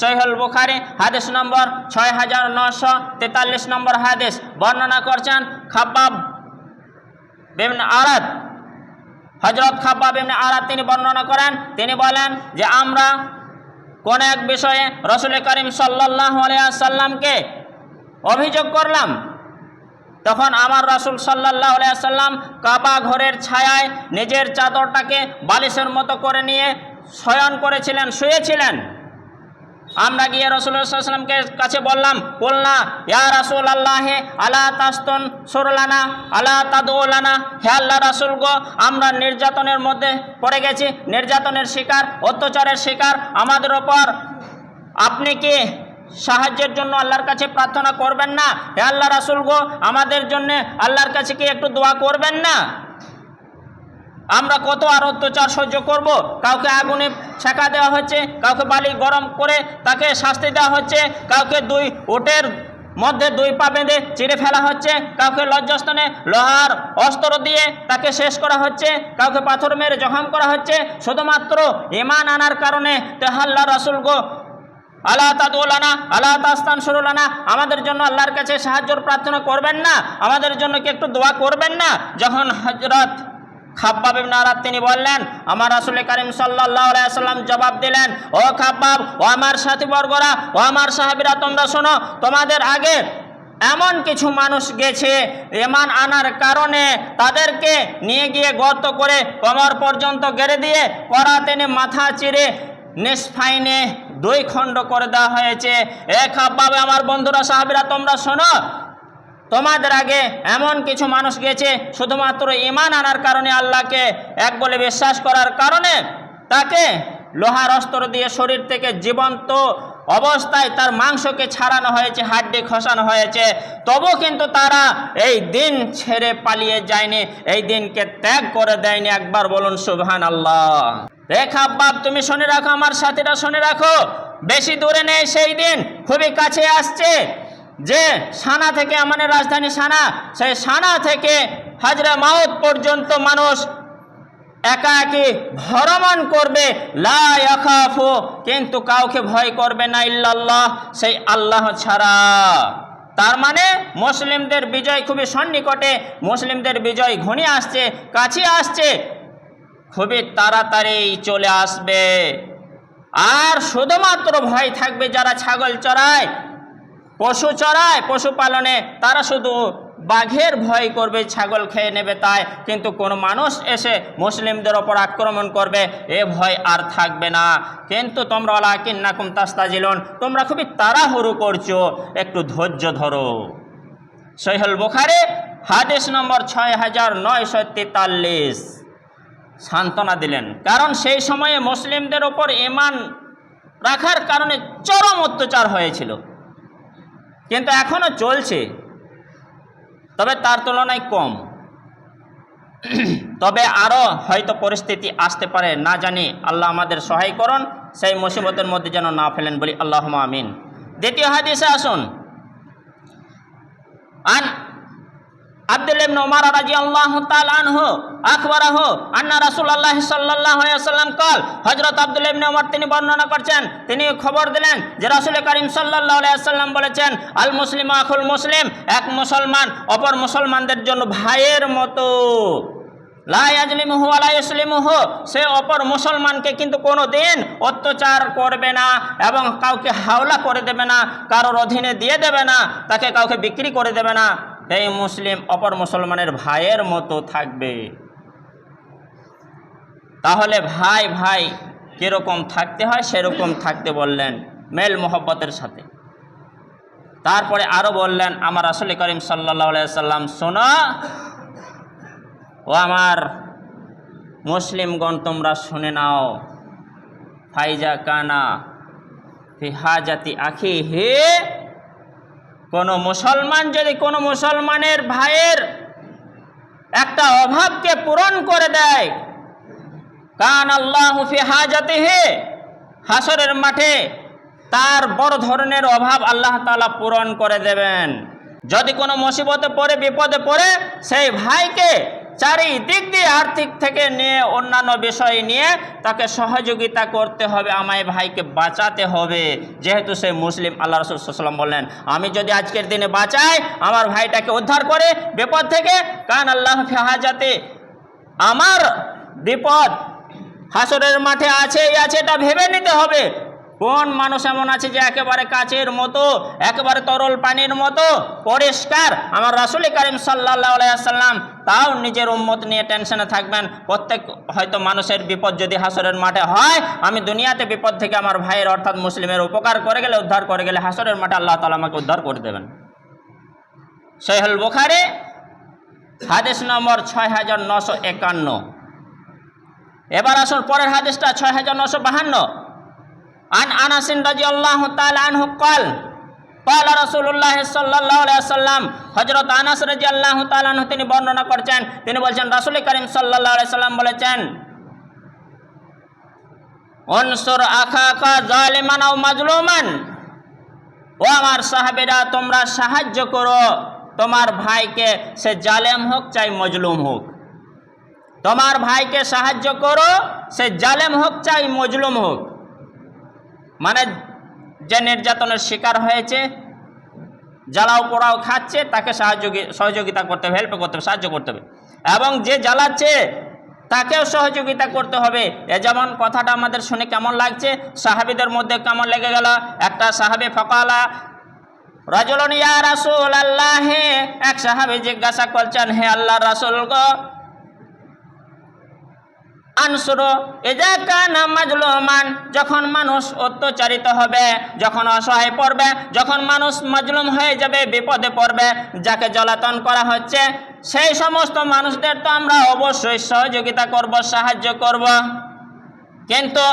সহিহুল বুখারী, হাদিস নম্বর ছয় হাজার নশো তেতাল্লিশ নম্বর হাদিস। বর্ণনা করছেন খাব্বাব বিন আরাদ হজরত খাব্বাব বিন আরাদ তিনি বর্ণনা করেন। তিনি বলেন যে আমরা কোন এক বিষয়ে রসুল করিম সাল্লাহ সাল্লামকে অভিযোগ করলাম, তখন আমার রাসুল সাল্লাহ সাল্লাম কাবা ঘরের ছায়ায় নিজের চাদরটাকে বালিশের মতো করে নিয়ে শয়ন করেছিলেন, শুয়েছিলেন। আমরা গিয়ে রসুল্লাহামকে কাছে বললাম বলনা ইয়া রাসুল আল্লাহে আলা তাস্তন সুরলানা আলা তাদুলানা হে আল্লাহ রাসুল গো, আমরা নির্যাতনের মধ্যে পড়ে গেছি, নির্যাতনের শিকার, অত্যাচারের শিকার আমাদের ওপর। আপনি কি সাহায্যের জন্য আল্লাহর কাছে প্রার্থনা করবেন না? হে আল্লাহ রাসুল গো, আমাদের জন্য আল্লাহর কাছে কি একটু দোয়া করবেন না? আমরা কত আর অত্যাচার সহ্য করব? কাউকে আগুনে ছেঁকা দেওয়া হচ্ছে, কাউকে বালি গরম করে তাকে শাস্তি দেওয়া হচ্ছে, কাউকে দুই ওটের মধ্যে দুই পা বেঁধে চিড়ে ফেলা হচ্ছে, কাউকে লজ্জাস্থানে লোহার অস্ত্র দিয়ে তাকে শেষ করা হচ্ছে, কাউকে পাথর মেরে জখম করা হচ্ছে, শুধুমাত্র ইমান আনার কারণে তেহাল্লা রাসুল গো আল্লাহ তাদুলানা আল্লাহ তাস্তান সুরুলানা, আমাদের জন্য আল্লাহর কাছে সাহায্য প্রার্থনা করবেন না, আমাদের জন্য কি একটু দোয়া করবেন না? যখন হজরত খাব্বাব ইবনে আরাদ তিনি বললেন, আমার রাসূল করিম সাল্লাল্লাহু আলাইহি সাল্লাম জবাব দিলেন, ও খাব্বাব, ও আমার সাথীবর্গরা, ও আমার সাহাবীরা, তোমরা শোনো, তোমাদের আগে এমন কিছু মানুষ গেছে এমান আনার কারণে তাদেরকে নিয়ে গিয়ে গর্ত করে কমর পর্যন্ত গেড়ে দিয়ে করা টেনে মাথা চিরে নিষ্ফাইনে দুই খণ্ড করে দেওয়া হয়েছে। এ খাব্বাব, আমার বন্ধুরা, সাহাবীরা, তোমরা শোনো তোমাদের আগে এমন কিছু মানুষ গেছে, শুধুমাত্র ইমান আনার কারণে আল্লাহকে এক বলে বিশ্বাস করার কারণে তাকে লোহার অস্ত্র দিয়ে শরীর থেকে জীবন্ত অবস্থায় তার মাংসকে ছাড়ানো হয়েছে, হাড্ডি খসানো হয়েছে। তবু কিন্তু তারা এই দিন ছেড়ে পালিয়ে যায়নি, এই দিনকে ত্যাগ করে দেয়নি। একবার বলুন সুবহান আল্লাহ রেখা বাপ তুমি শুনে রাখো, আমার সাথীরা শুনে রাখো। বেশি দূরে নেই, সেই দিন খুবই কাছে আসছে। যে সানা থেকে আমাদের রাজধানী সানা, সেই সানা থেকে হাজরা মাউত পর্যন্ত মানুষ একা একই ভ্রমণ করবে। লা ইয়াখাফু, কিন্তু কাউকে ভয় করবে না ইল্লাল্লাহ, সেই আল্লাহ ছাড়া। তার মানে মুসলিমদের বিজয় খুবই সন্নিকটে, মুসলিমদের বিজয় ঘনিয়ে আসছে, কাছে আসছে, খুবই তাড়াতাড়ি চলে আসবে। আর শুধুমাত্র ভয় থাকবে যারা ছাগল চড়ায় পশু চড়ায় পশুপালনে তারা শুধু বাঘের ভয় করবে, ছাগল খেয়ে নেবে তাই। কিন্তু কোনো মানুষ এসে মুসলিমদের ওপর আক্রমণ করবে, এ ভয় আর থাকবে না। কিন্তু তোমরা ওলাকিন নাকুম তাস্তাজিলন, তোমরা খুবই তাড়াহুড়ো করছ। একটু ধৈর্য ধরো। সৈহল বুখারে, হাদিস নম্বর ছয় হাজার নয়শো তেতাল্লিশ। সান্ত্বনা দিলেন। কারণ সেই সময়ে মুসলিমদের ওপর ইমান রাখার কারণে চরম অত্যাচার হয়েছিল। কিন্তু এখনও চলছে। তবে তার তুলনায় কম। তবে আরও হয়তো পরিস্থিতি আসতে পারে, না জানি। আল্লাহ আমাদের সহায় করুন, সেই মুসিবতের মধ্যে যেন না ফেলেন বলি আল্লাহ আমিন। দ্বিতীয় হাদিসে আসুন। আন আব্দুল ইবনে উমর রাদিয়াল্লাহু তাআলা আনহু আখবরাহু আন্না রাসূলুল্লাহ সাল্লাল্লাহু আলাইহি ওয়াসাল্লাম قال হযরত আব্দুল ইবনে উমর তিনি বর্ণনা করছেন তিনি খবর দিলেন যে রাসূল করিম সাল্লাল্লাহু আলাইহি ওয়াসাল্লাম বলেছেন আল মুসলিমু আখুল মুসলিম এক মুসলমান অপর মুসলমানদের জন্য ভাইয়ের মতো লা ইয়াজলিমুহু ওয়া লা ইসলিমুহু সে অপর মুসলমানকে কিন্তু কোনো দিন অত্যাচার করবে না এবং কাউকে হাওলা করে দেবে না কারোর অধীনে দিয়ে দেবে না তাকে কাউকে বিক্রি করে দেবে না এই মুসলিম অপর মুসলমানের ভাইয়ের মতো থাকবে। তাহলে ভাই ভাই কীরকম থাকতে হয় সেরকম থাকতে বললেন মেল মোহব্বতের সাথে। তারপরে আরও বললেন, আমার আসলে করিম সাল্লাহ সাল্লাম শোনা, ও আমার মুসলিমগণ, তোমরা শুনে নাও, ফাইজা কানা ফিহাজাতি আখি হে কোনো মুসলমান যদি কোনো মুসলমানের ভাইয়ের একটা অভাবকে পূরণ করে দেয়, কান আল্লাহ ফিহাজাতি হে হাসরের মাঠে তার বড় ধরনের অভাব আল্লাহ তালা পূরণ করে দেবেন। যদি কোনো মুসিবতে পড়ে, বিপদে পড়ে, সেই ভাইকে চারিদিক দিয়ে আর্থিক থেকে নিয়ে অন্যান্য বিষয় নিয়ে তাকে সহযোগিতা করতে হবে, আমায় ভাইকে বাঁচাতে হবে। যেহেতু সে মুসলিম, আল্লাহ রসুল বললেন, আমি যদি আজকের দিনে বাঁচাই, আমার ভাইটাকে উদ্ধার করে বিপদ থেকে, কান আল্লাহ ফেহাজাতে আমার বিপদ হাসরের মাঠে আছে আছে, এটা ভেবে নিতে হবে। কোন মানুষ এমন আছে যে একেবারে কাচের মতো, একেবারে তরল পানির মতো, পরিষ্কার? আমার রাসুল করিম সাল্লাহ সাল্লাম তাও নিজের উম্মত নিয়ে টেনশনে থাকবেন। প্রত্যেক হয়তো মানুষের বিপদ যদি হাসরের মাঠে হয়, আমি দুনিয়াতে বিপদ থেকে আমার ভাইয়ের অর্থাৎ মুসলিমের উপকার করে গেলে, উদ্ধার করে গেলে হাসরের মাঠে আল্লাহ তালা আমাকে উদ্ধার করে দেবেন। সহেল বুখারে, হাদিস নম্বর ছয় হাজার নশো একান্ন। এবার আসুন পরের হাদিসটা ছয় হাজার নশো বাহান্ন। আন আনাসিন রাজি আল্লাহ তাল আনহু কল পালা রসুল্লাহ সাল্লাম হজরত আনাস রাজি আল্লাহ তিনি বর্ণনা করছেন। তিনি বলছেন, রসুল করিম সাল্লাহ সাল্লাম বলেছেন, অনসর আখাকা জালেমান ও মাজলুমান। ও আমার সাহাবেরা, তোমরা সাহায্য করো। তোমার ভাইকে সে জালেম হোক চাই মজলুম হোক। তোমার ভাইকে সাহায্য করো, সে জালেম হোক চাই মজলুম হোক। মানে যে নির্যাতনের শিকার হয়েছে, জ্বালাও পোড়াও খাচ্ছে, তাকে সাহায্য সহযোগিতা করতে হবে হেল্প করতে হবে, সাহায্য করতে হবে। এবং যে জ্বালাচ্ছে, তাকেও সহযোগিতা করতে হবে। এ যেমন কথাটা আমাদের শুনে কেমন লাগছে, সাহাবিদের মধ্যে কেমন লেগে গেল? একটা সাহাবি ফকালা, রাজুলন ইয়া রাসুল আল্লাহ এক সাহাবি জিজ্ঞাসা করছেন, হে আল্লাহ রাসুল গো আনসুরো এজা কানা মাজলুমান যখন মানুষ অত্যাচারিত হবে, যখন অসহায় পড়বে, যখন মানুষ মাজলুম হয়ে যাবে, বিপদে পড়বে, যাকে জ্বলাতন করা হচ্ছে, সেই সমস্ত মানুষদের তো আমরা অবশ্যই সহযোগিতা করব, সাহায্য করব। কিন্তু,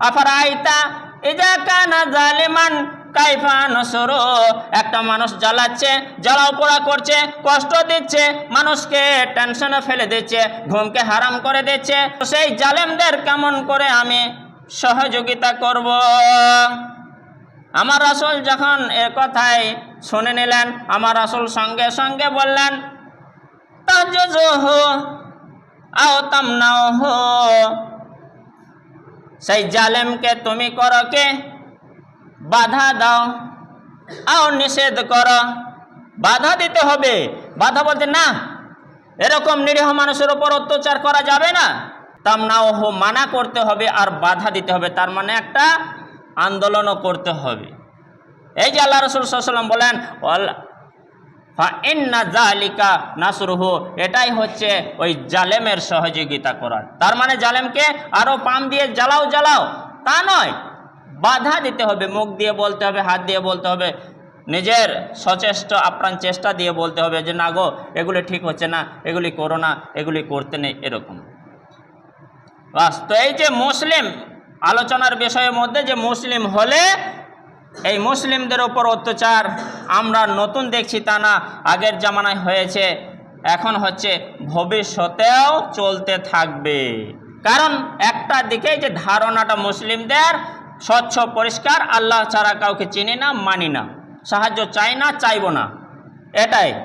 আফরাইতা এজা কানা জালিমান কাইফা নসরো। একটা মানুষ জ্বালাচ্ছে, জ্বালাও পোড়া করছে, কষ্ট দিচ্ছে, মানুষকে টেনশনে ফেলে দিচ্ছে, ঘুমকে হারাম করে দিচ্ছে। সেই জালেমদের কেমন করে আমি সহযোগিতা করব? আমার আসল যখন এ কথাই শুনে নিলেন, আমার আসল সঙ্গে সঙ্গে বললেন আও তামনাও হো সেই জালেমকে তুমি করো কে? বাধা দাও। আও নিষেধ করো। বাধা দিতে হবে। বাধা বলতে না, এরকম নিরীহ মানুষের ওপর অত্যাচার করা যাবে না। তামনাও হো মানা করতে হবে আর বাধা দিতে হবে। তার মানে একটা আন্দোলনও করতে হবে। এই যে আল্লাহ রসুল সাল্লাম বলেন জালিকা নাসরুহু এটাই হচ্ছে ওই জালেমের সহযোগিতা করার তার মানে জালেমকে আরও পাম দিয়ে জ্বালাও জ্বালাও। তা নয় বাধা দিতে হবে, মুখ দিয়ে বলতে হবে, হাত দিয়ে বলতে হবে। নিজের সচেষ্ট, আপ্রাণ চেষ্টা দিয়ে বলতে হবে যে, না গো, এগুলি ঠিক হচ্ছে না, এগুলি করো না, এগুলি করতে নেই, এরকম। বাস, তো এই যে মুসলিম আলোচনার বিষয়ের মধ্যে যে মুসলিম হলে, এই মুসলিমদের ওপর অত্যাচার আমরা নতুন দেখছি তা না, আগের জামানায় হয়েছে, এখন হচ্ছে ভবিষ্যতেও চলতে থাকবে। কারণ একটা দিকেই যে ধারণাটা মুসলিমদের স্বচ্ছ, পরিষ্কার, আল্লাহ ছাড়া কাউকে চিনি না, মানি না। সাহায্য চাই না, চাইব না। এটাই।